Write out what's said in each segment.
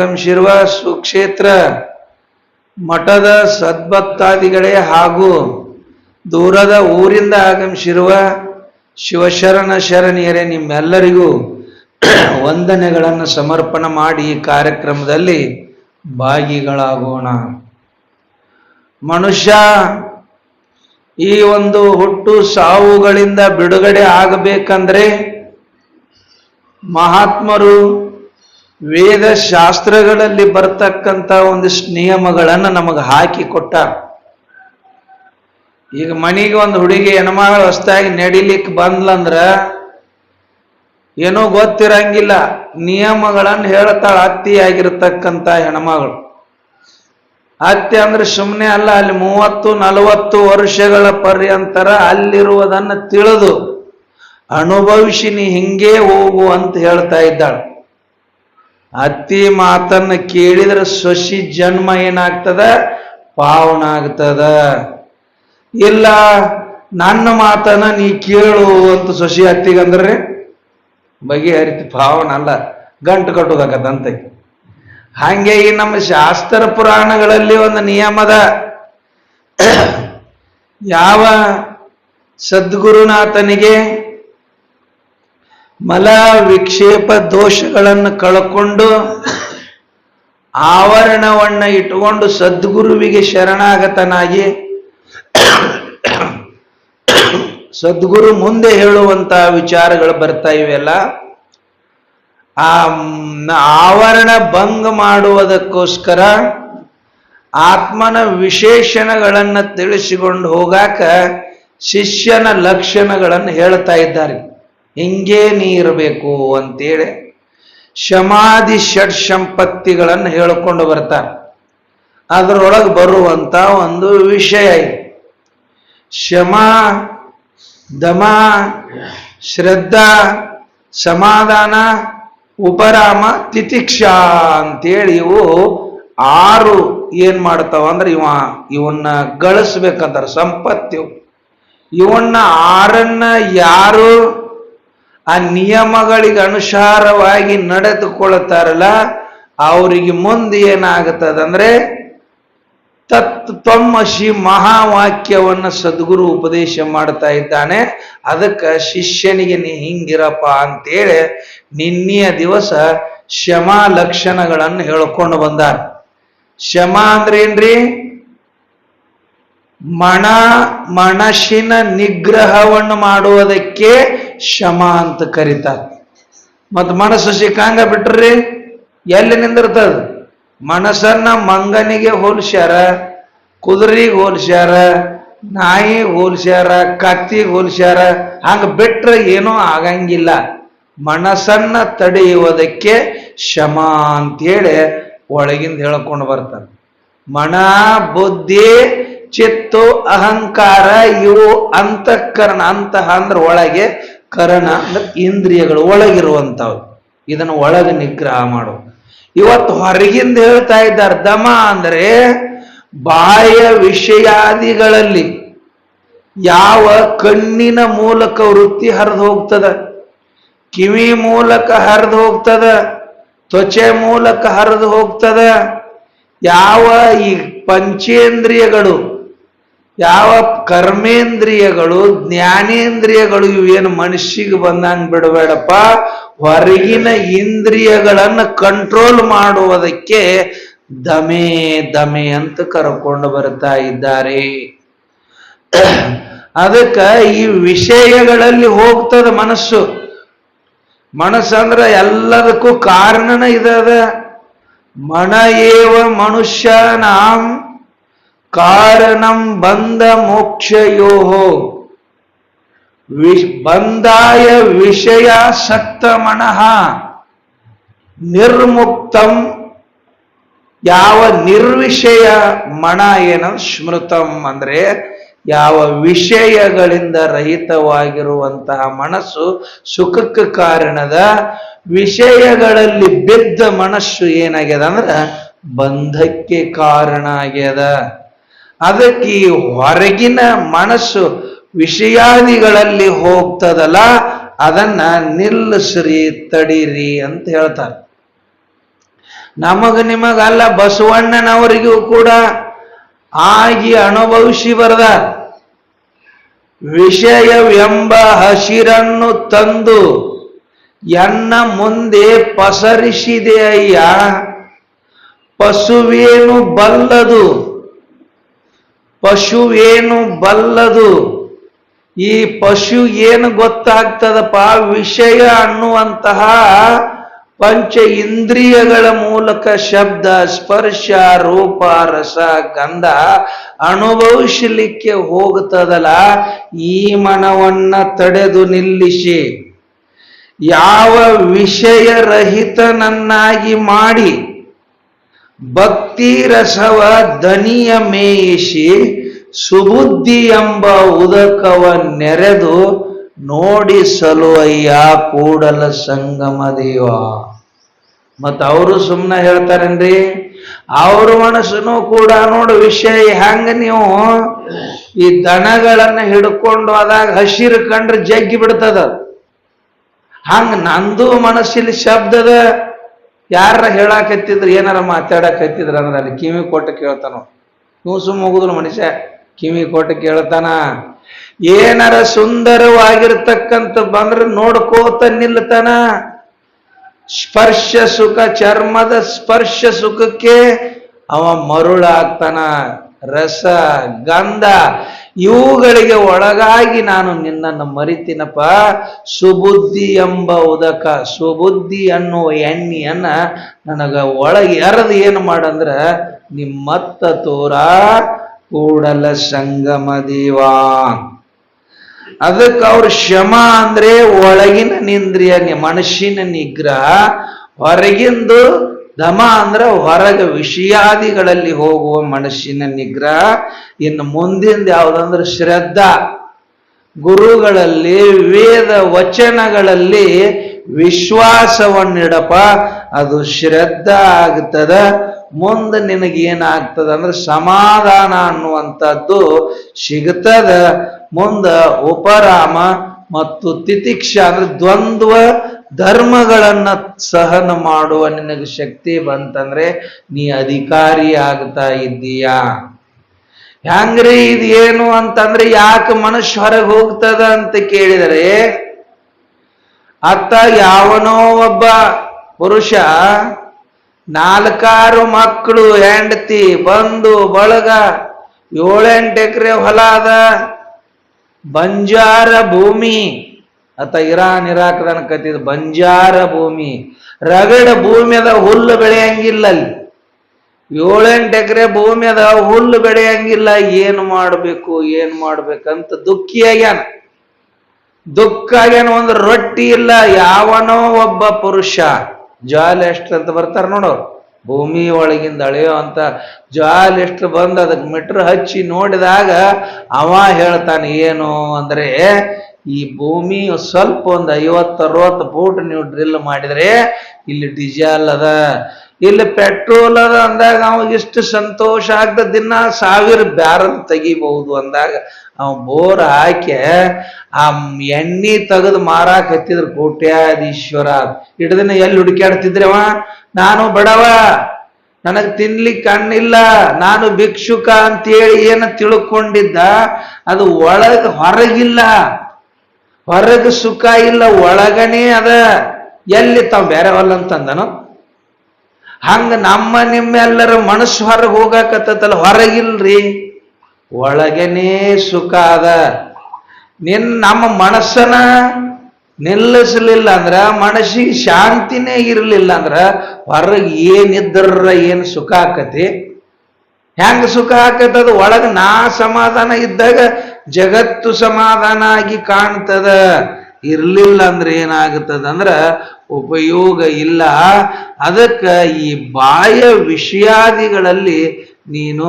ಆಗಮಿಸಿರುವ ಸುಕ್ಷೇತ್ರ ಮಠದ ಸದ್ಭಕ್ತಾದಿಗಳೇ ಹಾಗೂ ದೂರದ ಊರಿಂದ ಆಗಮಿಸಿರುವ ಶಿವಶರಣ ಶರಣಿಯರೇ ನಿಮ್ಮೆಲ್ಲರಿಗೂ ವಂದನೆಗಳನ್ನು ಸಮರ್ಪಣ ಮಾಡಿ ಈ ಕಾರ್ಯಕ್ರಮದಲ್ಲಿ ಭಾಗಿಗಳಾಗೋಣ. ಮನುಷ್ಯ ಈ ಒಂದು ಹುಟ್ಟು ಸಾವುಗಳಿಂದ ಬಿಡುಗಡೆ ಆಗಬೇಕಂದ್ರೆ ಮಹಾತ್ಮರು ವೇದ ಶಾಸ್ತ್ರಗಳಲ್ಲಿ ಬರ್ತಕ್ಕಂಥ ಒಂದಿಷ್ಟು ನಿಯಮಗಳನ್ನು ನಮಗೆ ಹಾಕಿ ಕೊಟ್ಟ. ಈಗ ಮನೆಗೆ ಒಂದು ಹುಡುಗಿ ಹೆಣ್ಮಗಳು ಹೊಸ್ತಾಗಿ ನಡಿಲಿಕ್ಕೆ ಬಂದ್ಲಂದ್ರ ಏನೋ ಗೊತ್ತಿರಂಗಿಲ್ಲ. ನಿಯಮಗಳನ್ನು ಹೇಳ್ತಾಳ ಅತ್ತಿಯಾಗಿರ್ತಕ್ಕಂಥ ಹೆಣ್ಮಗಳು. ಅತ್ತೆ ಅಂದ್ರೆ ಸುಮ್ಮನೆ ಅಲ್ಲ, ಅಲ್ಲಿ ಮೂವತ್ತು, ನಲವತ್ತು ವರ್ಷಗಳ ಪರ್ಯಂತರ ಅಲ್ಲಿರುವುದನ್ನು ತಿಳಿದು ಅನುಭವಿಸಿ ನೀ ಹಿಂಗೇ ಹೋಗು ಅಂತ ಹೇಳ್ತಾ ಇದ್ದಾಳೆ. ಅತ್ತಿ ಮಾತನ್ನ ಕೇಳಿದ್ರೆ ಸೊಸಿ ಜನ್ಮ ಏನಾಗ್ತದ? ಪಾವನ ಆಗ್ತದ. ಇಲ್ಲ, ನನ್ನ ಮಾತನ್ನ ನೀ ಕೇಳು ಅಂತ ಸೊಸಿ ಅತ್ತಿಗಂದ್ರೆ ಬಗೆಹರಿತು ಪಾವನ ಅಲ್ಲ, ಗಂಟು ಕಟ್ಟೋದಾಗತ್ತಂತ. ಹಾಗೆ ಈ ನಮ್ಮ ಶಾಸ್ತ್ರ ಪುರಾಣಗಳಲ್ಲಿ ಒಂದು ನಿಯಮದ ಯಾವ ಸದ್ಗುರುನಾಥನಿಗೆ ಮಲ ವಿಕ್ಷೇಪ ದೋಷಗಳನ್ನು ಕಳ್ಕೊಂಡು ಆವರಣವನ್ನು ಇಟ್ಟುಕೊಂಡು ಸದ್ಗುರುವಿಗೆ ಶರಣಾಗತನಾಗಿ ಸದ್ಗುರು ಮುಂದೆ ಹೇಳುವಂತಹ ವಿಚಾರಗಳು ಬರ್ತಾ ಇವೆಲ್ಲ. ಆ ಆವರಣ ಭಂಗ ಮಾಡುವುದಕ್ಕೋಸ್ಕರ ಆತ್ಮನ ವಿಶೇಷಣಗಳನ್ನು ತಿಳಿಸಿಕೊಂಡು ಹೋಗಾಕ ಶಿಷ್ಯನ ಲಕ್ಷಣಗಳನ್ನು ಹೇಳ್ತಾ ಇದ್ದಾರೆ. ಹಿಂಗೇ ನೀ ಇರಬೇಕು ಅಂತೇಳಿ ಶಮಾಧಿ ಷಡ್ ಸಂಪತ್ತಿಗಳನ್ನು ಹೇಳಿಕೊಂಡು ಬರ್ತಾರೆ. ಅದರೊಳಗೆ ಬರುವಂತ ಒಂದು ವಿಷಯ ಇದೆ. ಶಮ, ದಮ, ಶ್ರದ್ಧಾ, ಸಮಾಧಾನ, ಉಪರಾಮ, ತಿತಿಕ್ಷಾ ಅಂತೇಳಿ ಇವು ಆರು ಏನ್ ಮಾಡ್ತಾವ ಅಂದ್ರೆ ಇವ ಇವನ್ನ ಗಳಿಸ್ಬೇಕಂತಾರೆ. ಸಂಪತ್ತು ಇವನ್ನ ಆರನ್ನ ಯಾರು ಆ ನಿಯಮಗಳಿಗೆ ಅನುಸಾರವಾಗಿ ನಡೆದುಕೊಳ್ಳುತ್ತಾರಲ್ಲ, ಅವರಿಗೆ ಮುಂದೆ ಏನಾಗುತ್ತದಂದ್ರೆ, ತತ್ ತ್ವಮ್ಮಶಿ ಮಹಾವಾಕ್ಯವನ್ನು ಸದ್ಗುರು ಉಪದೇಶ ಮಾಡ್ತಾ ಇದ್ದಾನೆ, ಅದಕ್ಕೆ ಶಿಷ್ಯನಿಗೆ ನೀ ಹಿಂಗಿರಪ್ಪ ಅಂತೇಳಿ ನಿನ್ನೆಯ ದಿವಸ ಶಮ ಲಕ್ಷಣಗಳನ್ನು ಹೇಳ್ಕೊಂಡು ಬಂದಾರ ಶಮ ಅಂದ್ರೆ ಏನ್ರಿ ಮಣ, ಮನಸ್ಸಿನ ನಿಗ್ರಹವನ್ನು ಮಾಡುವುದಕ್ಕೆ ಶಮ ಅಂತ ಕರೀತಾರೆ. ಮತ್ತು ಮನಸ್ಸು ಸಿಕ್ಕಂಗ ಬಿಟ್ರಿ ಎಲ್ಲಿ ನಿಂದಿರ್ತದ? ಮನಸ್ಸನ್ನ ಮಂಗನಿಗೆ ಹೋಲಿಸ್ಯಾರ, ಕುದುರೆಗೆ ಹೋಲಿಸ್ಯಾರ ನಾಯಿ ಹೋಲಿಸ್ಯಾರ, ಕತ್ತಿಗೆ ಹೋಲಿಸ್ಯಾರ, ಹಂಗೆ ಬಿಟ್ರೆ ಏನೂ ಆಗಂಗಿಲ್ಲ. ಮನಸ್ಸನ್ನ ತಡೆಯುವುದಕ್ಕೆ ಶಮ ಅಂತೇಳಿ ಒಳಗಿಂದ ಹೇಳ್ಕೊಂಡು ಬರ್ತಾರೆ. ಮನ, ಬುದ್ಧಿ ಚಿತ್ತು ಅಹಂಕಾರ, ಇವು ಅಂತಃಕರಣ. ಅಂತಃ ಅಂದ್ರೆ ಒಳಗೆ ಕರಣ, ಅಂದ್ರೆ ಇಂದ್ರಿಯಗಳು ಒಳಗಿರುವಂಥವು. ಇದನ್ನು ಒಳಗೆ ನಿಗ್ರಹ ಮಾಡು. ಇವತ್ತು ಹೊರಗಿಂದ ಹೇಳ್ತಾ ಇದ್ದಾರೆ, ದಮ ಅಂದ್ರೆ ಬಾಹ್ಯ ವಿಷಯಾದಿಗಳಲ್ಲಿ ಯಾವ ಕಣ್ಣಿನ ಮೂಲಕ ವೃತ್ತಿ ಹರಿದು ಹೋಗ್ತದ? ಕಿವಿ ಮೂಲಕ ಹರಿದು ಹೋಗ್ತದ? ತ್ವಚೆ ಮೂಲಕ ಹರಿದು ಹೋಗ್ತದ? ಯಾವ ಈ ಪಂಚೇಂದ್ರಿಯಗಳು ಯಾವ ಕರ್ಮೇಂದ್ರಿಯಗಳು, ಜ್ಞಾನೇಂದ್ರಿಯಗಳು ಇವೇನು ಮನುಷ್ಯಗೆ ಬಂದಂಗೆ ಬಿಡಬೇಡಪ್ಪ? ಹೊರಗಿನ ಇಂದ್ರಿಯಗಳನ್ನು ಕಂಟ್ರೋಲ್ ಮಾಡುವುದಕ್ಕೆ ದಮೆ ದಮೆ ಅಂತ ಕರ್ಕೊಂಡು ಬರ್ತಾ ಇದ್ದಾರೆ. ಅದಕ್ಕೆ ಈ ವಿಷಯಗಳಲ್ಲಿ ಹೋಗ್ತದ ಮನಸ್ಸು. ಮನಸ್ಸಂದ್ರ ಎಲ್ಲದಕ್ಕೂ ಕಾರಣನ ಇದ ಮನ ಏವ ಮನುಷ್ಯನಾಂ ಕಾರಣಂ ಬಂಧ ಮೋಕ್ಷಯೋ ಬಂಧಾಯ ವಿಷಯ ಸಕ್ತ ಮನಃ ನಿರ್ಮುಕ್ತಂ ಯಾವ ನಿರ್ವಿಷಯ ಮಣ ಏನ ಸ್ಮೃತಂ ಅಂದ್ರೆ ಯಾವ ವಿಷಯಗಳಿಂದ ರಹಿತವಾಗಿರುವಂತಹ ಮನಸ್ಸು ಸುಖಕ್ಕೆ ಕಾರಣದ ವಿಷಯಗಳಲ್ಲಿ ಬಿದ್ದ ಮನಸ್ಸು ಏನಾಗ್ಯದ ಅಂದ್ರ ಬಂಧಕ್ಕೆ ಕಾರಣ ಆಗ್ಯದ. ಅದಕ್ಕೆ ಈ ಹೊರಗಿನ ಮನಸ್ಸು ವಿಷಯಾದಿಗಳಲ್ಲಿ ಹೋಗ್ತದಲ್ಲ, ಅದನ್ನ ನಿಲ್ಲಿಸ್ರಿ, ತಡೀರಿ ಅಂತ ಹೇಳ್ತಾರೆ. ನಮಗ ನಿಮಗಲ್ಲ, ಬಸವಣ್ಣನವರಿಗೂ ಕೂಡ ಆಗಿ ಅನುಭವಿಸಿ ಬರದ ವಿಷಯವೆಂಬ ಹಸಿರನ್ನು ತಂದು ಎನ್ನ ಮುಂದೆ ಪಸರಿಸಿದೆ ಅಯ್ಯ, ಪಶುವೇನು ಬಲ್ಲದು. ಪಶುವೇನು ಬಲ್ಲದು? ಈ ಪಶು ಏನು ಗೊತ್ತಾಗ್ತದಪ್ಪ? ವಿಷಯ ಅನ್ನುವಂತಹ ಪಂಚ ಇಂದ್ರಿಯಗಳ ಮೂಲಕ ಶಬ್ದ, ಸ್ಪರ್ಶ, ರೂಪ, ರಸ, ಗಂಧ ಅನುಭವಿಸಲಿಕ್ಕೆ ಹೋಗ್ತದಲ್ಲ? ಈ ಮನವನ್ನ ತಡೆದು ನಿಲ್ಲಿಸಿ. ಯಾವ ವಿಷಯ ರಹಿತನನ್ನಾಗಿ ಮಾಡಿ. ಭಕ್ತಿ ರಸವ ದನಿಯ ಮೇಯಿಸಿ ಸುಬುದ್ಧಿ ಎಂಬ ಉದಕವ ನೆರೆದು ನೋಡಿ ಅಯ್ಯ ಕೂಡಲ ಸಂಗಮ ದೇವ. ಮತ್ತ ಅವರು ಸುಮ್ಮನೆ ಹೇಳ್ತಾರೇನ್ರಿ? ಅವ್ರ ಮನಸ್ಸನ್ನು ಕೂಡ ನೋಡು ವಿಷಯ ಹೆಂಗ ನೀವು. ಈ ದನಗಳನ್ನ ಹಿಡ್ಕೊಂಡು ಅದಾಗ ಹಸಿರು ಕಂಡ್ರೆ ಜಗ್ಗಿ ಬಿಡ್ತದ. ಹಂಗ ನಂದು ಮನಸ್ಸಿಲಿ ಶಬ್ದದ ಯಾರ ಹೇಳಾಕತ್ತಿದ್ರು, ಏನಾರ ಮಾತಾಡಕತ್ತಿದ್ರ ಅಂದ್ರೆ ಅಲ್ಲಿ ಕಿವಿ ಕೊಟ್ಟು ಕೇಳ್ತಾನೋ ನೀವು ಸುಮ್ಮ ಹೋಗುದ್ರು ಮನುಷ್ಯ. ಕಿವಿ ಕೊಟ್ಟು ಕೇಳ್ತಾನ, ಏನಾರ ಸುಂದರವಾಗಿರ್ತಕ್ಕಂಥ ಬಂದ್ರೆ ನೋಡ್ಕೋತ ನಿಲ್ತಾನ. ಸ್ಪರ್ಶ ಸುಖ, ಚರ್ಮದ ಸ್ಪರ್ಶ ಸುಖಕ್ಕೆ ಅವ ಮರುಳಾಗ್ತಾನ. ರಸ, ಗಂಧ, ಇವುಗಳಿಗೆ ಒಳಗಾಗಿ ನಾನು ನಿನ್ನನ್ನು ಮರಿತೀನಪ್ಪ. ಸುಬುದ್ಧಿ ಎಂಬ ಉದಕ, ಸುಬುದ್ಧಿ ಅನ್ನುವ ಎಣ್ಣೆಯನ್ನ ನನಗ ಒಳಗೆ ಎರದು ಏನು ಮಾಡಂದ್ರ ನಿಮ್ಮತ್ತ ತೋರ ಕೂಡಲ ಸಂಗಮ ದೇವಾ. ಅದಕ್ಕೆ ಅವ್ರ ಶಮ ಅಂದ್ರೆ ಒಳಗಿನ ನಿಂದ್ರಿಯ ಮನಸ್ಸಿನ ನಿಗ್ರಹ, ಹೊರಗಿಂದು ದಮ ಅಂದ್ರೆ ಹೊರಗ ವಿಷಯಾದಿಗಳಲ್ಲಿ ಹೋಗುವ ಮನಸ್ಸಿನ ನಿಗ್ರಹ. ಇನ್ನು ಮುಂದಿಂದ ಯಾವುದಂದ್ರೆ ಶ್ರದ್ಧಾ. ಗುರುಗಳಲ್ಲಿ ವೇದ ವಚನಗಳಲ್ಲಿ ವಿಶ್ವಾಸವನ್ನಿಡಪ ಅದು ಶ್ರದ್ಧಾ ಆಗ್ತದ. ಮುಂದೆ ನಿನಗೇನಾಗ್ತದ ಅಂದ್ರೆ ಸಮಾಧಾನ ಅನ್ನುವಂಥದ್ದು ಸಿಗ್ತದ. ಮುಂದ ಉಪರಾಮ ಮತ್ತು ತಿತಿಕ್ಷ ಅಂದ್ರೆ ದ್ವಂದ್ವ ಧರ್ಮಗಳನ್ನ ಸಹನ ಮಾಡುವ ನಿನಗೆ ಶಕ್ತಿ ಬಂತಂದ್ರೆ ನೀ ಅಧಿಕಾರಿ ಆಗ್ತಾ ಇದ್ದೀಯಾ. ಹ್ಯಾಂಗ್ರಿ ಇದು ಏನು ಅಂತಂದ್ರೆ ಯಾಕೆ ಮನುಷ್ಯ ಹೊರಗೆ ಹೋಗ್ತದ ಅಂತ ಕೇಳಿದರೆ, ಅತ್ತ ಯಾವನೋ ಒಬ್ಬ ಪುರುಷ ನಾಲ್ಕಾರು ಮಕ್ಕಳು, ಹೆಂಡತಿ ಬಂದು ಬಳಗ ಏಳೆಂಟು ಎಕರೆ ಹೊಲ ಅದ. ಬಂಜಾರ ಭೂಮಿ ಅತ್ತ ಇರಾ ನಿರಾಕರಣ ಕತ್ತಿದ ಬಂಜಾರ ಭೂಮಿ. ರಗಡ ಭೂಮಿ ಅದ ಹುಲ್ಲು ಬೆಳೆಯಂಗಿಲ್ಲ ಅಲ್ಲಿ ಏಳೆಂಟು ಎಕರೆ ಭೂಮಿ ಅದ ಹುಲ್ಲು ಬೆಳೆಯಂಗಿಲ್ಲ. ಏನು ಮಾಡಬೇಕು, ಏನು ಮಾಡ್ಬೇಕಂತ ದುಃಖಿ ಆಗ್ಯಾನ. ದುಃಖ ಆಗ್ಯಾನ ಒಂದು ರೊಟ್ಟಿ ಇಲ್ಲ, ಯಾವನೋ ಒಬ್ಬ ಪುರುಷ. ಜಾಲ್ ಎಷ್ಟು ಅಂತ ಬರ್ತಾರ ನೋಡೋರು ಭೂಮಿ ಒಳಗಿಂದ ಅಳೆಯೋ ಅಂತ ಜಾಲ್ ಎಷ್ಟು ಬಂದು ಅದಕ್ಕೆ ಮಿಟ್ರ್ ಹಚ್ಚಿ ನೋಡಿದಾಗ ಅವ ಹೇಳ್ತಾನೆ, ಏನು ಅಂದ್ರೆ ಈ ಭೂಮಿ ಸ್ವಲ್ಪ ಒಂದು ಐವತ್ತು, ಅರವತ್ತು ಫೂಟ್ ನೀವು ಡ್ರಿಲ್ ಮಾಡಿದ್ರೆ ಇಲ್ಲಿ ಡಿಜಲ್ ಅದ. ಇಲ್ಲಿ ಪೆಟ್ರೋಲ್ ಅದ ಅಂದಾಗ ಅವ ಇಷ್ಟು ಸಂತೋಷ ಆಗ್ದ ದಿನ ಸಾವಿರ ಬ್ಯಾರಲ್ ತೆಗಿಬಹುದು ಅಂದಾಗ ಅವ ಬೋರ್ ಹಾಕಿ ಆ ಎಣ್ಣೆ ತೆಗೆದು ಮಾರಾಕ್ ಹತ್ತಿದ್ರು ಕೋಟ್ಯಾಧೀಶ್ವರ. ಹಿಡ್ದಿನ ಎಲ್ಲಿ ಅವ? ನಾನು ಬಡವ. ನನಗ್ ತಿನ್ಲಿಕ್ಕೆ ಕಣ್ಣಿಲ್ಲ ನಾನು ಭಿಕ್ಷುಕ ಅಂತೇಳಿ ಏನು ತಿಳ್ಕೊಂಡಿದ್ದ? ಅದು ಒಳಗ ಹೊರಗಿಲ್ಲ. ಹೊರಗ ಸುಖ ಇಲ್ಲ, ಒಳಗನೇ ಅದ. ಎಲ್ಲಿ ತಾವ್ ಬೇರೆ ಅಂತಂದನು? ಹಂಗ ನಮ್ಮ ನಿಮ್ಮೆಲ್ಲರ ಮನಸ್ಸು ಹೊರಗೆ ಹೋಗಾಕತ್ತಲ್ಲ ಹೊರಗಿಲ್ರಿ. ಒಳಗನೇ ಸುಖ ಅದ. ನಿನ್ ನಮ್ಮ ಮನಸ್ಸನ ನಿಲ್ಲಿಸಲಿಲ್ಲ ಅಂದ್ರ, ಮನಸ್ಸಿಗೆ ಶಾಂತಿನೇ ಇರಲಿಲ್ಲ ಅಂದ್ರ, ಹೊರಗೆ ಏನಿದ್ರ ಏನು ಸುಖ ಆಕತಿ? ಹೆಂಗ ಸುಖ ಹಾಕತ್ತದ ಒಳಗ ನಾ ಸಮಾಧಾನ ಇದ್ದಾಗ ಜಗತ್ತು ಸಮಾಧಾನ ಆಗಿ ಕಾಣ್ತದ. ಇರ್ಲಿಲ್ಲ ಅಂದ್ರೆ ಏನಾಗುತ್ತದ ಅಂದ್ರ ಉಪಯೋಗ ಇಲ್ಲ. ಅದಕ್ಕ ಈ ಬಾಯ ವಿಷಯಾದಿಗಳಲ್ಲಿ ನೀನು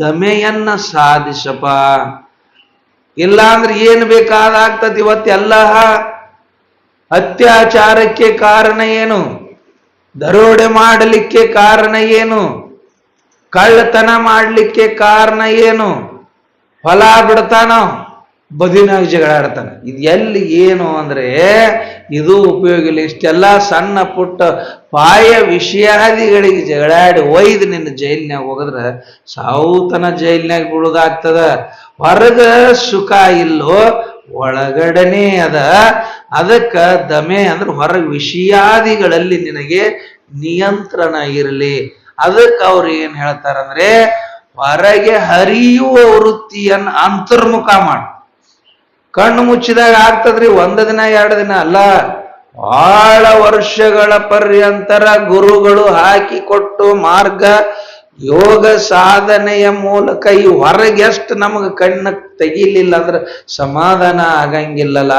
ದಮೆಯನ್ನ ಸಾಧಿಸಪ ಇಲ್ಲ ಅಂದ್ರೆ ಏನು ಬೇಕಾದಾಗ್ತದೆ ಇವತ್ತೆಲ್ಲ? ಅತ್ಯಾಚಾರಕ್ಕೆ ಕಾರಣ ಏನು? ದರೋಡೆ ಮಾಡಲಿಕ್ಕೆ ಕಾರಣ ಏನು? ಕಳ್ಳತನ ಮಾಡಲಿಕ್ಕೆ ಕಾರಣ ಏನು? ಹೊಲ ಬಿಡ್ತಾನೋ? ಬದಿನಾಗ ಜಗಳಾಡ್ತಾನೆ ಇದು ಎಲ್ಲಿ ಏನು ಅಂದ್ರೆ, ಇದು ಉಪಯೋಗ ಇಲ್ಲ ಇಷ್ಟೆಲ್ಲ ಸಣ್ಣ ಪುಟ್ಟ ಪಾಯ ವಿಷಯಾದಿಗಳಿಗೆ ಜಗಳಾಡಿ ಒಯ್ದು ನಿನ್ನ ಜೈಲಿನಾಗ ಹೋಗಿದ್ರೆ ಸಾವುತನ ಜೈಲಿನಾಗ ಬಿಡೋದಾಗ್ತದ ಹೊರಗ ಸುಖ ಇಲ್ಲೋ, ಒಳಗಡನೆ ಅದ. ಅದಕ್ಕೆ ದಮೆ ಅಂದ್ರೆ ಹೊರಗೆ ವಿಷಯಾದಿಗಳಲ್ಲಿ ನಿನಗೆ ನಿಯಂತ್ರಣ ಇರಲಿ. ಅದಕ್ಕೆ ಅವ್ರು ಏನ್ ಹೇಳ್ತಾರಂದ್ರೆ, ಹೊರಗೆ ಹರಿಯುವ ವೃತ್ತಿಯನ್ನ ಅಂತರ್ಮುಖ ಮಾಡಿ. ಕಣ್ಣು ಮುಚ್ಚಿದಾಗ ಆಗ್ತದ್ರಿ, ಒಂದ ದಿನ, ಎರಡು ದಿನ ಅಲ್ಲ. ಬಹಳ ವರ್ಷಗಳ ಪರ್ಯಂತರ ಗುರುಗಳು ಹಾಕಿಕೊಟ್ಟು ಮಾರ್ಗ, ಯೋಗ ಸಾಧನೆಯ ಮೂಲಕ ಈ ಹೊರಗೆ ಎಷ್ಟು ನಮಗೆ ಕಣ್ಣು ತೆಗಿಲಿಲ್ಲ ಅಂದ್ರೆ ಸಮಾಧಾನ ಆಗಂಗಿಲ್ಲಲ್ಲ.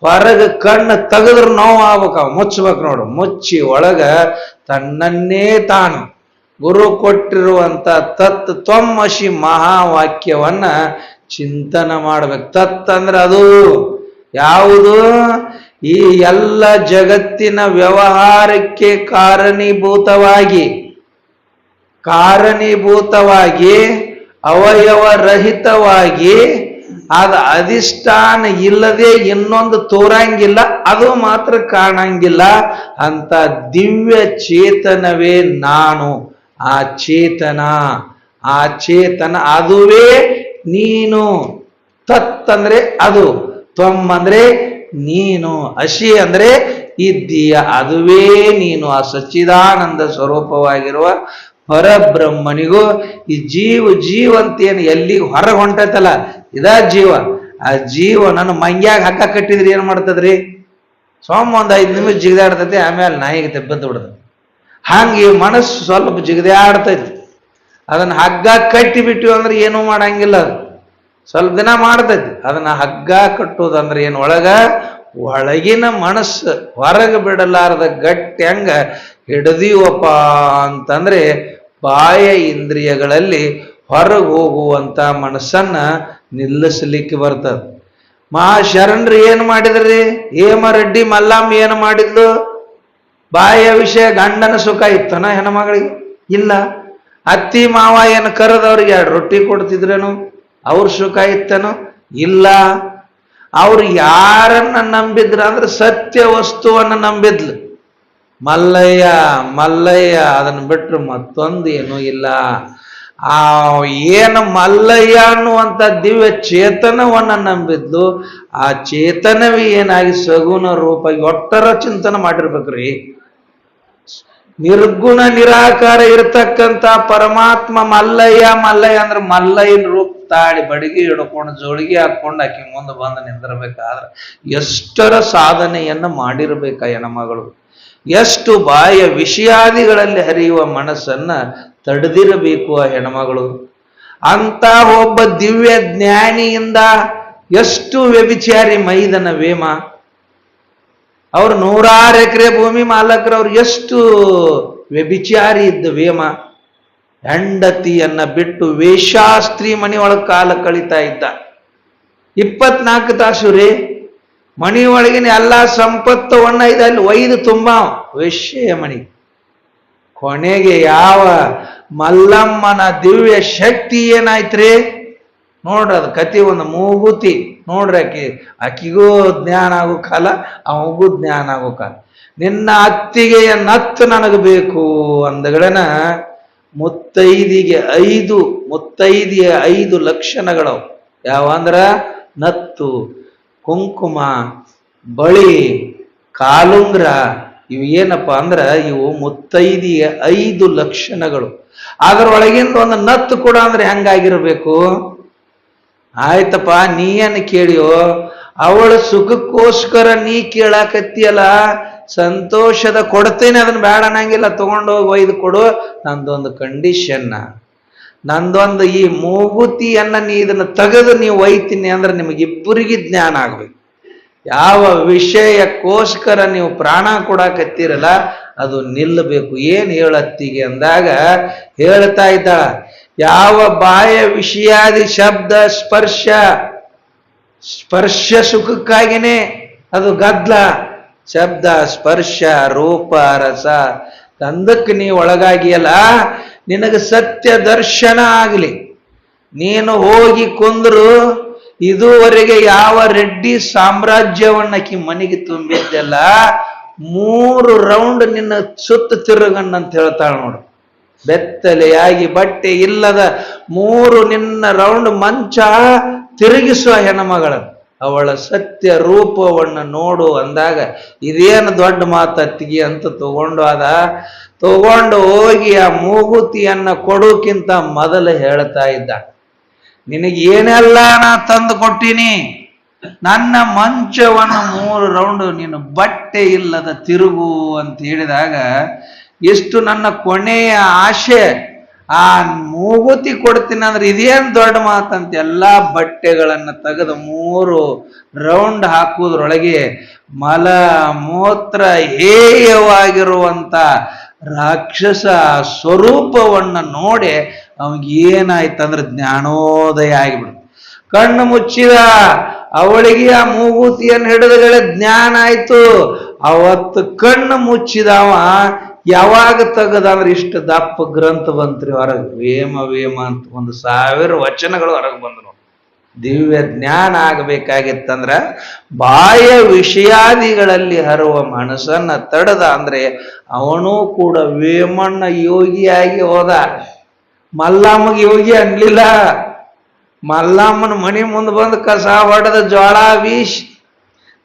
ಹೊರಗೆ ಕಣ್ಣು ತೆಗೆದ್ರೆ ನೋವು ಆಗ್ಬೇಕು ಮುಚ್ಚಬೇಕು ನೋಡು. ಮುಚ್ಚಿ ಒಳಗ ತನ್ನನ್ನೇ ತಾನು ಗುರು ಕೊಟ್ಟಿರುವಂತ ತತ್ ತ್ವಮಶಿ ಮಹಾವಾಕ್ಯವನ್ನ ಚಿಂತನ ಮಾಡ್ಬೇಕು. ತತ್ ಅಂದ್ರೆ ಅದು ಯಾವುದು? ಈ ಎಲ್ಲ ಜಗತ್ತಿನ ವ್ಯವಹಾರಕ್ಕೆ ಕಾರಣೀಭೂತವಾಗಿ ಕಾರಣೀಭೂತವಾಗಿ ಅವಯವ ರಹಿತವಾಗಿ ಅದ ಅಧಿಷ್ಠಾನ ಇಲ್ಲದೆ ಇನ್ನೊಂದು ತೋರಂಗಿಲ್ಲ, ಅದು ಮಾತ್ರ ಕಾಣಂಗಿಲ್ಲ. ಅಂತ ದಿವ್ಯ ಚೇತನವೇ ನಾನು. ಆ ಚೇತನ ಆ ಚೇತನ ಅದುವೇ ನೀನು. ತತ್ ಅಂದ್ರೆ ಅದು ತ್ವಮ್ ಅಂದ್ರೆ ನೀನು. ಅಶಿ ಅಂದ್ರೆ ಇದ್ದೀಯ, ಅದುವೇ ನೀನು. ಆ ಸಚ್ಚಿದಾನಂದ ಸ್ವರೂಪವಾಗಿರುವ ಪರಬ್ರಹ್ಮನಿಗೂ ಈ ಜೀವ ಜೀವಂತೇನು ಎಲ್ಲಿ ಹೊರಗೆ ಹೊಂಟೈತಲ್ಲ ಇದಾ ಜೀವ. ಆ ಜೀವ ನನ್ನ ಮಂಗ್ಯಾಗ ಹಗ್ಗ ಕಟ್ಟಿದ್ರಿ ಏನ್ ಮಾಡ್ತದ್ರಿ? ಸೋಮ ಒಂದ್ ಐದು ನಿಮಿಷ ಜಿಗಿದಾಡ್ತೈತಿ ಆಮೇಲೆ ನಾಯಿಗೆ ತೆಬ್ಬದ್ದು ಬಿಡ್ತದೆ. ಹಂಗೆ ಮನಸ್ಸು ಸ್ವಲ್ಪ ಜಿಗಿದಾಡ್ತೈತಿ. ಅದನ್ನ ಹಗ್ಗ ಕಟ್ಟಿ ಬಿಟ್ಟಿವಿ ಅಂದ್ರೆ ಏನೂ ಮಾಡಂಗಿಲ್ಲ ಅದು. ಸ್ವಲ್ಪ ದಿನ ಮಾಡ್ತೈತಿ. ಅದನ್ನ ಹಗ್ಗ ಕಟ್ಟೋದಂದ್ರೆ ಏನು? ಒಳಗ ಒಳಗಿನ ಮನಸ್ಸು, ಹೊರಗೆ ಬಿಡಲಾರದ ಗಟ್ಟಿ ಹಂಗ ಹಿಡಿದೀವಪ್ಪ ಅಂತಂದ್ರೆ ಬಾಯ ಇಂದ್ರಿಯಗಳಲ್ಲಿ ಹೊರಗೆ ಹೋಗುವಂತ ಮನಸ್ಸನ್ನ ನಿಲ್ಲಿಸಲಿಕ್ಕೆ ಬರ್ತದ. ಮಹಾಶರಣರು ಏನು ಮಾಡಿದ್ರಿ? ಹೇಮರೆಡ್ಡಿ ಮಲ್ಲಮ್ಮ ಏನು ಮಾಡಿದ್ಲು? ಬಾಯ ವಿಷಯ ಗಂಡನ ಸುಖ ಇತ್ತನ ಹೆಣ್ಮಗಳಿಗೆ ಇಲ್ಲ. ಅತ್ತಿ ಮಾವ ಏನು ಕರೆದವ್ರಿಗೆ ಎರಡು ರೊಟ್ಟಿ ಕೊಡ್ತಿದ್ರೇನು? ಅವ್ರ ಸುಖ ಇತ್ತನು? ಇಲ್ಲ. ಅವ್ರು ಯಾರನ್ನ ನಂಬಿದ್ರ ಅಂದ್ರೆ ಸತ್ಯ ವಸ್ತುವನ್ನ ನಂಬಿದ್ಲು. ಮಲ್ಲಯ್ಯ ಮಲ್ಲಯ್ಯ, ಅದನ್ನ ಬಿಟ್ಟರೆ ಮತ್ತೊಂದು ಏನೂ ಇಲ್ಲ. ಆ, ಏನು ಮಲ್ಲಯ್ಯ ಅನ್ನುವಂಥ ದಿವ್ಯ ಚೇತನವನ್ನ ನಂಬಿದ್ಲು. ಆ ಚೇತನವೇ ಏನಾಗಿ ಸಗುಣ ರೂಪ ಒಟ್ಟರ ಚಿಂತನೆ ಮಾಡಿರ್ಬೇಕ್ರಿ. ನಿರ್ಗುಣ ನಿರಾಕಾರ ಇರತಕ್ಕಂತ ಪರಮಾತ್ಮ ಮಲ್ಲಯ್ಯ ಮಲ್ಲಯ್ಯ ಅಂದ್ರೆ ಮಲ್ಲಯ್ಯನ ರೂಪ ತಾಳಿ ಬಡಿಗೆ ಹಿಡ್ಕೊಂಡು ಜೋಳಿಗೆ ಹಾಕೊಂಡು ಆಕಿ ಮುಂದೆ ಬಂದು ನಿಂದಿರ್ಬೇಕಾದ್ರೆ ಎಷ್ಟರ ಸಾಧನೆಯನ್ನ ಮಾಡಿರ್ಬೇಕ ಹೆಣ್ಮಗಳು ಎಷ್ಟು ಬಾಯ ವಿಷಯಾದಿಗಳಲ್ಲಿ ಹರಿಯುವ ಮನಸ್ಸನ್ನ ತಡೆದಿರಬೇಕು ಆ ಹೆಣ್ಮಗಳು ಅಂತ ಒಬ್ಬ ದಿವ್ಯ ಜ್ಞಾನಿಯಿಂದ ಎಷ್ಟು ವ್ಯಭಿಚಾರಿ ಮೈದನ ವೇಮ. ಅವ್ರು ನೂರಾರು ಎಕರೆ ಭೂಮಿ ಮಾಲಕರು, ಅವ್ರು ಎಷ್ಟು ವ್ಯಭಿಚಾರಿ ಇದ್ದ ವೇಮ ಹೆಂಡತಿಯನ್ನ ಬಿಟ್ಟು ವೇಷಾಸ್ತ್ರಿ ಮನೆಯೊಳಗೆ ಕಾಲ ಕಳೀತಾ ಇದ್ದ. ಇಪ್ಪತ್ನಾಲ್ಕು ತಾಸು ರೀ ಮನೆಯೊಳಗಿನ ಎಲ್ಲ ಸಂಪತ್ತು ಒಣ್ಣ ಇದೆ ಅಲ್ಲಿ ಒಯ್ದು ತುಂಬ ವೇಶ್ಯೆಯ ಮಣಿ. ಕೊನೆಗೆ ಯಾವ ಮಲ್ಲಮ್ಮನ ದಿವ್ಯ ಶಕ್ತಿ ಏನಾಯ್ತ್ರಿ? ನೋಡ್ರಿ ಅದು ಕತಿ ಒಂದು ಮೂಗುತಿ ನೋಡ್ರಿ ಆಕಿ, ಆಕಿಗೂ ಜ್ಞಾನ ಆಗೋ ಕಾಲ, ಅವಗೂ ಜ್ಞಾನ ಆಗೋ ಕಾಲ. ನಿನ್ನ ಅತ್ತಿಗೆಯ ನತ್ತು ನನಗೆ ಬೇಕು ಅಂದಗಳನ ಮುತ್ತೈದಿಗೆ ಐದು ಮುತ್ತೈದಿಯ ಐದು ಲಕ್ಷಣಗಳು ಯಾವ ಅಂದ್ರ? ನತ್ತು, ಕುಂಕುಮ, ಬಳಿ, ಕಾಲುಂಗ್ರ. ಇವು ಏನಪ್ಪ ಅಂದ್ರ? ಇವು ಮುತ್ತೈದಿಯ ಐದು ಲಕ್ಷಣಗಳು. ಅದರೊಳಗಿಂದ ಒಂದು ನತ್ತು ಕೂಡ ಅಂದ್ರೆ ಹೆಂಗಾಗಿರ್ಬೇಕು? ಆಯ್ತಪ್ಪ ನೀ ಏನು ಕೇಳಿಯೋ, ಅವಳ ಸುಖಕ್ಕೋಸ್ಕರ ನೀ ಕೇಳಾಕತ್ತಿಯಲ್ಲ, ಸಂತೋಷದ ಕೊಡ್ತೇನೆ ಅದನ್ನ ಬೇಡ ಅನ್ನಂಗಿಲ್ಲ, ತಗೊಂಡು ಹೋಗಿ ಒಯ್ದು ಕೊಡು, ನಂದೊಂದು ಕಂಡೀಷನ್ನ ನಂದೊಂದು ಈ ಮೂಗುತಿಯನ್ನ ನೀ ಇದನ್ನ ತೆಗೆದು ನೀವು ಒಯ್ತೀನಿ ಅಂದ್ರೆ ನಿಮಗಿಬ್ಬರಿಗೆ ಜ್ಞಾನ ಆಗ್ಬೇಕು. ಯಾವ ವಿಷಯಕ್ಕೋಸ್ಕರ ನೀವು ಪ್ರಾಣ ಕೊಡಾಕತ್ತೀರಲ್ಲ, ಅದು ನಿಲ್ಲಬೇಕು. ಏನು ಹೇಳತ್ತಿಗೆ ಅಂದಾಗ, ಹೇಳ್ತಾ ಇದ್ದಾಳ ಯಾವ ಬಾಯ ವಿಷಯಾದಿ ಶಬ್ದ ಸ್ಪರ್ಶ ಸ್ಪರ್ಶ ಸುಖಕ್ಕಾಗಿನೇ ಅದು ಗದ್ಲ. ಶಬ್ದ, ಸ್ಪರ್ಶ, ರೂಪ, ರಸ, ಗಂಧಕ್ಕೆ ನೀ ಒಳಗಾಗಿಯಲ್ಲ, ನಿನಗೆ ಸತ್ಯ ದರ್ಶನ ಆಗಲಿ. ನೀನು ಹೋಗಿ ಕೊಂದ್ರು ಇದುವರೆಗೆ ಯಾವ ರೆಡ್ಡಿ ಸಾಮ್ರಾಜ್ಯವನ್ನ ಆಕಿ ಮನೆಗೆ ತುಂಬಿದ್ದೆಲ್ಲ, ಮೂರು ರೌಂಡ್ ನಿನ್ನ ಸುತ್ತ ತಿರುಗಣ್ಣ ಅಂತ ಹೇಳ್ತಾಳ ನೋಡು. ಬೆತ್ತಲೆಯಾಗಿ ಬಟ್ಟೆ ಇಲ್ಲದ ಮೂರು ನಿನ್ನ ರೌಂಡ್ ಮಂಚ ತಿರುಗಿಸುವ ಹೆಣ್ಣಮಗಳ ಅವಳ ಸತ್ಯ ರೂಪವನ್ನು ನೋಡು ಅಂದಾಗ ಇದೇನು ದೊಡ್ಡ ಮಾತತ್ತಿಗೆ ಅಂತ ತಗೊಂಡು ಅದ ತಗೊಂಡು ಹೋಗಿ ಆ ಮೂಗುತಿಯನ್ನ ಕೊಡೋಕ್ಕಿಂತ ಮೊದಲು ಹೇಳ್ತಾ ಇದ್ದ. ನಿನಗೆ ಏನೆಲ್ಲ ನಾ ತಂದು ಕೊಟ್ಟಿನಿ? ನನ್ನ ಮಂಚವನ್ನು ಮೂರು ರೌಂಡ್ ನೀನು ಬಟ್ಟೆ ಇಲ್ಲದ ತಿರುಗು ಅಂತ ಹೇಳಿದಾಗ ಎಷ್ಟು ನನ್ನ ಕೊನೆಯ ಆಶೆ. ಆ ಮೂಗುತಿ ಕೊಡ್ತೀನಿ ಅಂದ್ರೆ ಇದೇನು ದೊಡ್ಡ ಮಾತಂತ ಎಲ್ಲ ಬಟ್ಟೆಗಳನ್ನು ತೆಗೆದು ಮೂರು ರೌಂಡ್ ಹಾಕುವುದ್ರೊಳಗೆ ಮಲ ಮೂತ್ರ ಹೇಯವಾಗಿರುವಂತ ರಾಕ್ಷಸ ಸ್ವರೂಪವನ್ನ ನೋಡಿ ಏನಾಯ್ತಂದ್ರೆ ಜ್ಞಾನೋದಯ ಆಗಿಬಿಡ್ತು. ಕಣ್ಣು ಮುಚ್ಚಿದ, ಅವಳಿಗೆ ಆ ಮೂಗುತಿಯನ್ನು ಹಿಡಿದಗಳೇ ಜ್ಞಾನ ಆಯ್ತು. ಅವತ್ತು ಕಣ್ಣು ಮುಚ್ಚಿದವ ಯಾವಾಗ ತೆಗದ ಅಂದ್ರೆ ಇಷ್ಟು ದಪ್ಪ ಗ್ರಂಥ ಬಂತ್ರಿ ಹೊರಗೆ? ವೇಮ ವೇಮ ಅಂತ ಒಂದು ಸಾವಿರ ವಚನಗಳು ಹೊರಗೆ ಬಂದ್ರು ದಿವ್ಯ ಜ್ಞಾನ ಆಗಬೇಕಾಗಿತ್ತಂದ್ರ ಬಾಯ ವಿಷಯಾದಿಗಳಲ್ಲಿ ಹರುವ ಮನಸ್ಸನ್ನ ತಡದ ಅಂದ್ರೆ ಅವನು ಕೂಡ ವೇಮಣ್ಣ ಯೋಗಿಯಾಗಿ ಹೋದ. ಮಲ್ಲಮ್ಮಗೆ ಯೋಗಿ ಅನ್ಲಿಲ್ಲ. ಮಲ್ಲಮ್ಮನ ಮನೆ ಮುಂದೆ ಬಂದು ಕಸ ಹೊಡೆದ ಜ್ವಾಳ ವೀಶ್.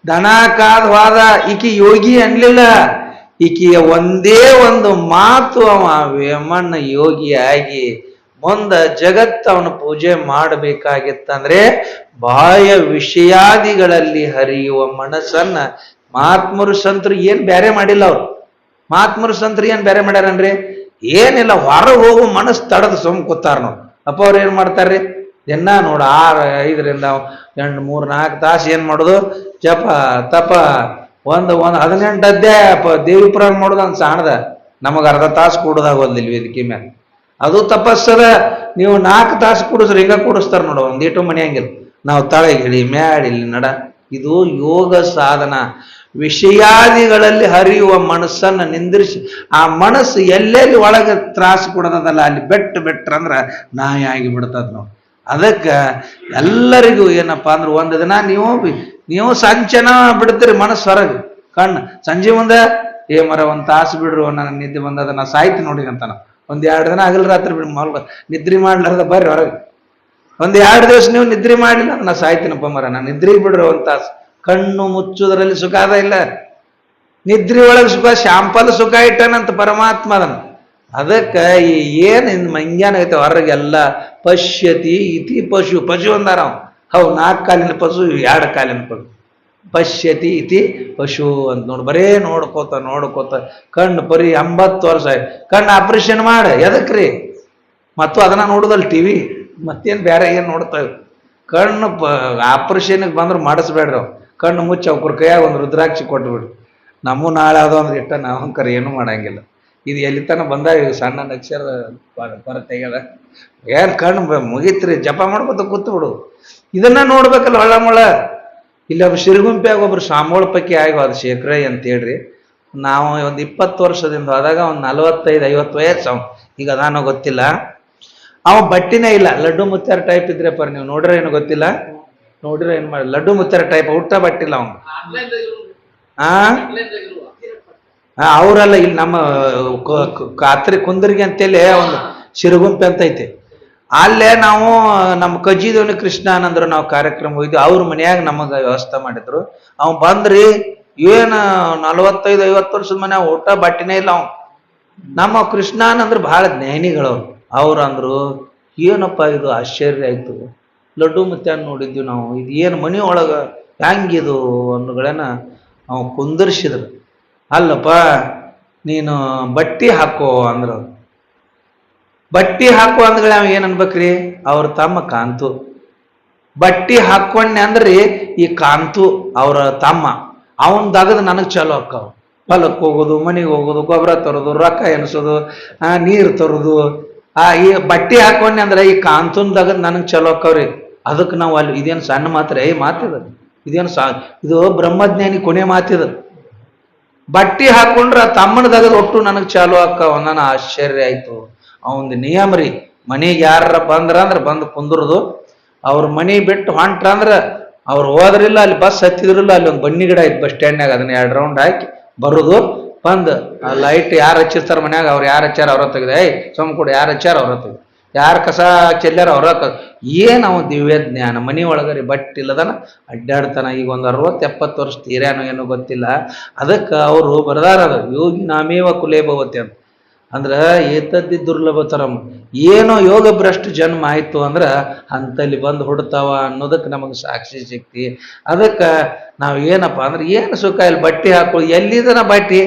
ದನ ಕಾದ್ ಹೋದ, ಈಕಿ ಯೋಗಿ ಅನ್ಲಿಲ್ಲ. ಈಕಿಯ ಒಂದೇ ಒಂದು ಮಾತು ಅವ ವೇಮಣ್ಣ ಯೋಗಿಯಾಗಿ ಮುಂದ ಜಗತ್ತು ಅವನ ಪೂಜೆ ಮಾಡಬೇಕಾಗಿತ್ತಂದ್ರೆ ಬಾಯ ವಿಷಯಾದಿಗಳಲ್ಲಿ ಹರಿಯುವ ಮನಸ್ಸನ್ನ ಮಹಾತ್ಮರು ಸಂತರು ಏನ್ ಬೇರೆ ಮಾಡಿಲ್ಲ ಅವ್ರು. ಮಹಾತ್ಮರು ಸಂತರು ಏನ್ ಬೇರೆ ಮಾಡ್ಯಾರನ್ರಿ? ಏನಿಲ್ಲ ಹೊರ ಹೋಗು ಮನಸ್ಸು ತಡದ ಸುಮ್ ಕೂತಾರ ನಾವು ಅಪ್ಪ ಅವ್ರು ಏನ್ ಮಾಡ್ತಾರ್ರಿ? ದಿನ ನೋಡು ಆರು ಐದರಿಂದ ಎಂಟು ಮೂರು ನಾಲ್ಕು ತಾಸು ಏನ್ ಮಾಡೋದು? ಜಪ, ತಪ ಒಂದು ಒಂದು ಹದಿನೆಂಟು ಅಧ್ಯಾಯ ದೇವಿ ಪುರಾಣ ಮಾಡೋದು ಅಂತ ಸಾಣದ. ನಮಗ ಅರ್ಧ ತಾಸು ಕೂಡದಾಗ ಒಂದಿಲ್ಲ ವೇದಿಕೆ ಮೇಲೆ ಅದು ತಪಸ್ಸದ, ನೀವು ನಾಲ್ಕು ತಾಸು ಕೂಡಿಸ್ರಿ ಈಗ ಕೂಡಿಸ್ತಾರ ನೋಡು ಒಂದಿಟ್ಟು ಮನೆ ಹಂಗಿಲ್ಲ. ನಾವು ತಳಗಿಳಿ ಮ್ಯಾಡಿಲಿ ನಡ. ಇದು ಯೋಗ ಸಾಧನ. ವಿಷಯಾದಿಗಳಲ್ಲಿ ಹರಿಯುವ ಮನಸ್ಸನ್ನು ನಿಂದಿರಿಸಿ, ಆ ಮನಸ್ಸು ಎಲ್ಲೆಲ್ಲಿ ಒಳಗೆ ತ್ರಾಸು ಕೊಡದಲ್ಲ ಅಲ್ಲಿ ಬೆಟ್ಟು ಬೆಟ್ರ ಅಂದ್ರೆ ನಾಯಿ ಆಗಿ ಬಿಡ್ತದ ನಾವು ಅದಕ್ಕೆ ಎಲ್ಲರಿಗೂ ಏನಪ್ಪಾ ಅಂದ್ರೆ ಒಂದು ದಿನ ನೀವು ನೀವು ಸಂಚನ ಬಿಡ್ತೀರಿ, ಮನಸ್ಸು ಹೊರಗೆ. ಕಣ್ಣು. ಸಂಜೆ ಮುಂದೆ, ಏ ಮರ, ಒಂದು ತಾಸು ಬಿಡ್ರು, ನನ್ನ ನಿದ್ದೆ ಬಂದದ, ನಾ ಸಾಯ್ತಿ ನೋಡಿ ಅಂತಾನ. ಒಂದ್ ಎರಡು ದಿನ ಹಗಲ್ ರಾತ್ರಿ ಬಿಡ್ ಮಲ್ಗ ನಿದ್ರಿ ಮಾಡ್ಲಾರ್ದ ಬರ್ರಿ ಹೊರಗೆ. ಒಂದ್ ಎರಡು ದಿವಸ ನೀವು ನಿದ್ರಿ ಮಾಡಿಲ್ಲ ನಾ ಸಾಯ್ತೀನಪ್ಪ ಮರ. ನಾನು ನಿದ್ರಿ ಬಿಡ್ರಿ ಒಂದ್ ತಾಸು. ಕಣ್ಣು ಮುಚ್ಚುವುದರಲ್ಲಿ ಸುಖ ಅದ ಇಲ್ಲ. ನಿದ್ರಿ ಒಳಗೆ ಸುಖ, ಶಾಂಪಲ್ ಸುಖ ಇಟ್ಟನಂತ ಪರಮಾತ್ಮ ಅದನ್ನ ಅದಕ್ಕೆ ಏನ್ ಮಂಗ್ಯಾನ ಐತೆ ಹೊರಗೆಲ್ಲ, ಪಶ್ಯತಿ ಇತಿ ಪಶು. ಪಶು ಅಂದಾರ ಅವ ಹೌ ನಾಲ್ಕು ಕಾಲಿನ ಪಶು, ಎರಡು ಕಾಲಿನ ಪಶು. ಪಶ್ಯತಿ ಇತಿ ಪಶು ಅಂತ ನೋಡಿ, ಬರೇ ನೋಡ್ಕೋತ ನೋಡ್ಕೋತ, ಕಣ್ಣು ಪರಿ ಎಂಬತ್ತು ವರ್ಷ ಆಯ್ತು. ಕಣ್ಣು ಆಪರೇಷನ್ ಮಾಡಿ, ಎದಕ್ರಿ? ಮತ್ತು ಅದನ್ನ ಟಿ ವಿ ಮತ್ತೇನು ಬೇರೆ ಏನು ನೋಡ್ತಾವೆ? ಕಣ್ಣು ಪ ಆಪ್ರೇಷನ್ಗೆ ಬಂದ್ರೆ ಮಾಡಿಸ್ಬೇಡ್ರಿ ಅವ್ ಕಣ್ಣು ಮುಚ್ಚಿ ಅವ್ರ ಕೈಯಾಗ ಒಂದು ರುದ್ರಾಕ್ಷಿ ಕೊಟ್ಬಿಡು. ನಮ್ಮೂ ನಾಳೆ ಅದು ಅಂದ್ರೆ ಇಟ್ಟ, ನಾವು ಕರೆ ಏನೂ ಮಾಡಂಗಿಲ್ಲ. ಇದು ಎಲ್ಲಿ ತನಕ ಇವು ಸಣ್ಣ ಅಕ್ಷರ ಪರ ತೆಗ್ಯದ? ಏನ್ ಕಣ್ಣು ಮುಗಿತ್ರಿ, ಜಪ ಮಾಡ್ಕೊತ ಕೂತು ಬಿಡು ಇದನ್ನ ನೋಡ್ಬೇಕಲ್ಲ ಹೊಳ್ಳಮೊಳ. ಇಲ್ಲಿ ಒಬ್ಬ ಸಿರಿಗುಂಪಿಯಾಗ ಒಬ್ರು ಸಾಮೋಳ ಪಕ್ಕಿ ಆಗಿ ಅದು ಶೇಖರಯ್ಯ ಅಂತ ಹೇಳ್ರಿ. ನಾವು ಒಂದು ಇಪ್ಪತ್ತು ವರ್ಷದಿಂದ ಹೋದಾಗ ಒಂದು ನಲವತ್ತೈದು, ಐವತ್ತು ವಯಸ್ಸು ಈಗ ಅದಾನೋ ಗೊತ್ತಿಲ್ಲ. ಅವ ಬಟ್ಟಿನೇ ಇಲ್ಲ. ಲಡ್ಡು ಮುತ್ತಾರ ಟೈಪ್ ಇದ್ರೆ ಪರ್ ನೀವು ನೋಡ್ರೆ ಏನು ಗೊತ್ತಿಲ್ಲ. ನೋಡಿರ ಏನ್ ಮಾಡಿ, ಲಡ್ಡು ಮುತ್ತಾರ ಟೈಪ್ ಊಟ ಬಟ್ಟಿಲ್ಲ ಅವ್ನು. ಹಾ ಅವರಲ್ಲ ಇಲ್ಲಿ ನಮ್ಮ ಕಾತ್ರಿ ಕುಂದರ್ಗಿ ಅಂತೇಳಿ ಒಂದು ಶಿರಗುಂಪೆ ಅಂತ ಐತೆ. ಅಲ್ಲೇ ನಾವು, ನಮ್ಮ ಕಜ್ಜಿದವನು ಕೃಷ್ಣಾನಂದ್ರು ನಾವು ಕಾರ್ಯಕ್ರಮ ಹೋಗಿದ್ವಿ. ಅವ್ರ ಮನ್ಯಾಗ ನಮಗ ವ್ಯವಸ್ಥೆ ಮಾಡಿದ್ರು. ಅವ್ನು ಬಂದ್ರಿ, ಏನು ನಲವತ್ತೈದು, ಐವತ್ತು ವರ್ಷದ ಮನೆ ಊಟ ಬಟ್ಟಿನೇ ಇಲ್ಲ ಅವ್. ನಮ್ಮ ಕೃಷ್ಣಾನಂದ್ರ ಬಹಳ ಜ್ಞಾನಿಗಳವ್ರು ಅವ್ರು. ಅಂದ್ರು, ಏನಪ್ಪ ಇದು ಆಶ್ಚರ್ಯ ಆಯ್ತು. ಲಡ್ಡು ಮುತ್ಯಾನ್ ನೋಡಿದ್ವಿ ನಾವು. ಇದು ಏನು ಮನೆ ಒಳಗೆ ಹ್ಯಾಂಗಿದು ಅನ್ನುಗಳನ್ನ ಅವ್ ಕುಂದರ್ಸಿದ್ರು. ಅಲ್ಲಪ್ಪ, ನೀನು ಬಟ್ಟಿ ಹಾಕೋ ಅಂದ್ರು. ಬಟ್ಟಿ ಹಾಕು ಅಂದ್ಗಳ ಅವ ಏನ್ ಅನ್ಬೇಕ್ರಿ? ಅವ್ರ ತಮ್ಮ ಕಾಂತು. ಬಟ್ಟಿ ಹಾಕೊಂಡೆ ಅಂದ್ರಿ ಈ ಕಾಂತು ಅವ್ರ ತಮ್ಮ. ಅವನ್ ದಗದ್ ನನಗ್ ಚಲೋ ಅಕ್ಕಾವ ಹೊಲಕ್ಕೆ ಹೋಗೋದು, ಮನೆಗೆ ಹೋಗೋದು, ಗೊಬ್ಬರ ತರೋದು, ರೊಕ್ಕ ಎನಿಸೋದು ಆ, ನೀರ್ ತರೋದು. ಆ, ಈ ಬಟ್ಟಿ ಹಾಕೊಂಡೆ ಅಂದ್ರೆ ಈ ಕಾಂತುನ್ ದಗದ್ ನನಗ್ ಚಲೋ ಅಕ್ಕವ್ರಿ ಅದಕ್ಕೆ ನಾವು ಅಲ್ಲಿ ಇದೇನು ಸಣ್ಣ ಮಾತ್ರ, ಏ ಮಾತಿದ ಇದೇನು ಸಾ, ಇದು ಬ್ರಹ್ಮಜ್ಞಾನಿ ಕೊನೆ ಮಾತಿದ ಬಟ್ಟಿ ಹಾಕೊಂಡ್ರ ತಮ್ಮನ ದಾಗದ ಒಟ್ಟು ನನಗ್ ಚಾಲು ಅಕ್ಕವ ನನ್ನ ಆಶ್ಚರ್ಯ ಆಯ್ತು. ಅವಂದು ನಿಯಮ ರೀ ಮನೆಗೆ ಯಾರ ಬಂದ್ರ ಅಂದ್ರೆ ಬಂದು ಕುಂದ್ರದು. ಅವ್ರ ಮನೆ ಬಿಟ್ಟು ಹೊಂಟ್ರ ಅಂದ್ರೆ ಅವ್ರು ಹೋದ್ರಿಲ್ಲ, ಅಲ್ಲಿ ಬಸ್ ಹತ್ತಿದ್ರಿಲ್ಲ, ಅಲ್ಲಿ ಒಂದು ಬನ್ನಿ ಗಿಡ ಐತಿ ಬಸ್ ಸ್ಟ್ಯಾಂಡ್ನಾಗ ಅದನ್ನ ಎರಡು ರೌಂಡ್ ಹಾಕಿ ಬರುದು. ಬಂದು ಆ ಲೈಟ್ ಯಾರು ಹಚ್ಚಿರ್ತಾರ ಮನ್ಯಾಗ, ಅವ್ರು ಯಾರು ಹಚ್ಚಾರ ಅವ್ರ ತೆಗ್ದು ಏಯ್ ಸುಮ್ ಕೂಡ ಯಾರು ಹಚ್ಚಾರ ಅವ್ರ ತೆಗ್ದು ಯಾರು ಕಸ ಚೆಲ್ಲಾರ ಅವ್ರ ಏನು ಅವ ದಿವ್ಯ ಜ್ಞಾನ, ಮನೆ ಒಳಗರಿ ಬಟ್ ಇಲ್ಲದನ ಅಡ್ಡಾಡ್ತಾನ ಈಗ ಒಂದು ಅರವತ್ತು ಎಪ್ಪತ್ತು ವರ್ಷ ತೀರ್ಯಾನೋ ಏನೋ ಗೊತ್ತಿಲ್ಲ. ಅದಕ್ಕೆ ಅವರು ಬರದಾರ ಅದು. ಯೋಗಿ ನಾಮೇವ ಕುಲೇ ಭವತಿ ಅಂತ. ಅಂದ್ರ ಏತದ್ದಿ ದುರ್ಲಭತರಂ. ಏನೋ ಯೋಗ ಭ್ರಷ್ಟ ಜನ್ಮ ಆಯ್ತು ಅಂದ್ರೆ ಅಂತಲ್ಲಿ ಬಂದು ಹುಡ್ತಾವ ಅನ್ನೋದಕ್ಕೆ ನಮಗೆ ಸಾಕ್ಷಿ ಸಿಕ್ತಿ ಅದಕ್ಕೆ ನಾವು ಏನಪ್ಪ ಅಂದ್ರೆ ಏನು ಸುಖ ಇಲ್ಲಿ, ಬಟ್ಟೆ ಹಾಕೊಳ್ಳಿ. ಎಲ್ಲಿದನ ಬಟ್ಟಿ?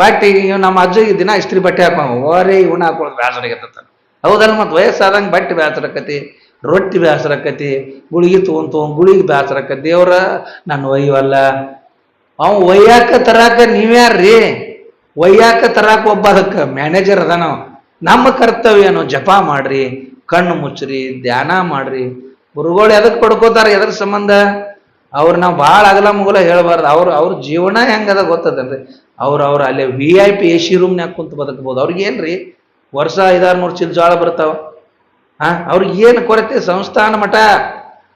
ಬಟ್ಟೆ, ಇವ್ ನಮ್ಮ ಅಜ್ಜಿಗೆ ದಿನ ಇಸ್ತ್ರಿ ಬಟ್ಟೆ ಹಾಕೊಂಡು ಓರೇ ಇವನ್ನ ಹಾಕೊಳ್ಳೋದು ಬೇಸರಾಗತ್ತ ಹೌದಲ್ಲ ಮತ್ತು? ವಯಸ್ಸಾದಂಗೆ ಬಟ್ಟೆ ಬೇಸರಕತಿ ರೊಟ್ಟಿ ಬೇಸರಕತಿ ಗುಳಿಗೆ ತೊಗೊಂಡ್ ತೊಗೊಂಡ್ ಗುಳಿಗೆ ಬೇಸರಕತಿ ದೇವ್ರ ನಾನು ಒಯ್ಯವಲ್ಲ. ಅವ್ ಒಯ್ಯಾಕ ತರಾಕ ನೀವ್ಯಾರ್ರಿ? ಒಯ್ಯಾಕ ತರಾಕ ಒಬ್ಬ ಅದಕ್ಕೆ ಮ್ಯಾನೇಜರ್ ಅದ ನಾವು ನಮ್ಮ ಕರ್ತವ್ಯ ಏನು ಜಪ ಮಾಡ್ರಿ, ಕಣ್ಣು ಮುಚ್ಚ್ರಿ, ಧ್ಯಾನ ಮಾಡ್ರಿ. ಗುರುಗಳು ಎದಕ್ಕೆ ಪಡ್ಕೋತಾರ ಎದ್ರ ಸಂಬಂಧ? ಅವ್ರು ನಾವು ಭಾಳ ಅಗಲ ಮುಗಲ ಹೇಳ್ಬಾರ್ದು. ಅವ್ರ ಅವ್ರ ಜೀವನ ಹೆಂಗದ ಗೊತ್ತದಲ್ರಿ ಅವ್ರ ಅವ್ರ ಅಲ್ಲೇ V I P A C ರೂಮ್ನ್ಯಾಗ ಕುಂತು ಬದುಕ್ಬೋದು. ಅವ್ರಿಗೆ ಏನ್ರಿ? ವರ್ಷ ಐದಾರು ನೂರು ಚಿಲ್ ಜೋಳ ಬರ್ತಾವ. ಹಾ, ಅವ್ರಿಗೆ ಏನು ಕೊರತೆ? ಸಂಸ್ಥಾನ ಮಠ.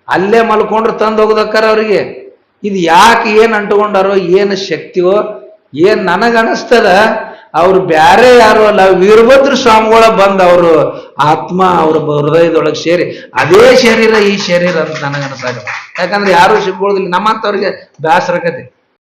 ಅಲ್ಲೇ ಮಲ್ಕೊಂಡ್ರೆ ತಂದು ಹೋಗೋದಕ್ಕಾರ ಅವ್ರಿಗೆ. ಇದು ಯಾಕೆ ಏನು ಅಂಟುಕೊಂಡಾರೋ, ಏನು ಶಕ್ತಿಯೋ ಏನ್ ನನಗನಸ್ತದ ಅವ್ರು ಬ್ಯಾರೆ ಯಾರು ಅಲ್ಲ, ವೀರಭದ್ರ ಸ್ವಾಮಿಗಳ ಬಂದ ಅವರು ಆತ್ಮ ಅವ್ರ ಹೃದಯದೊಳಗೆ ಸೇರಿ, ಅದೇ ಶರೀರ ಈ ಶರೀರ ಅಂತ ನನಗನ್ಸಾಗ ಯಾಕಂದ್ರೆ ಯಾರು ಸಿಕ್ಕೊಳ್ಳೋದಿಲ್ಲ ನಮ್ಮಂತವ್ರಿಗೆ ಬೇಸರಕತೆ